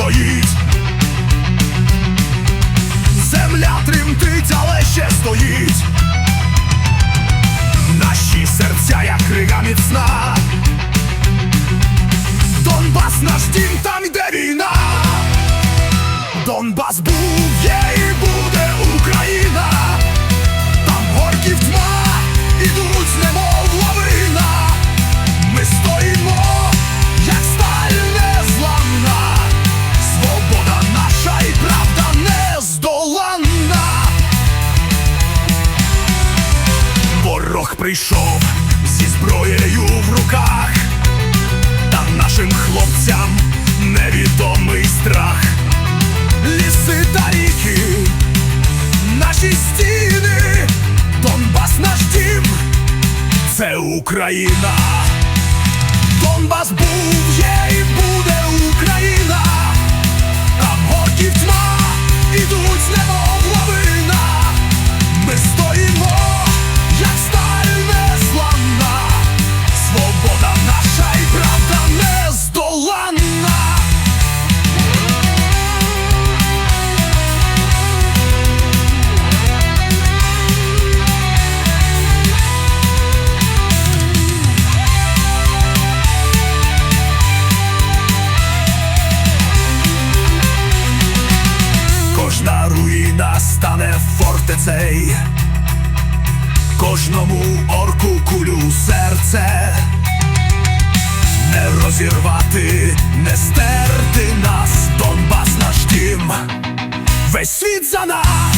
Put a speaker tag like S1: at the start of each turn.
S1: стоїть. Земля тремтить, але ще стоїть. Наші серця, як крига міцна. Донбас наш дім, там іде війна. Донбас був, є і буде Україна. Там горків тьма, ідуть немов прийшов зі зброєю в руках, та нашим хлопцям невідомий страх. Ліси та ріки, наші стіни, Донбас наш дім, це Україна. Донбас був, є і стане фортецей, кожному орку кулю серце, не розірвати, не стерти нас, Донбас наш дім, весь світ за нас.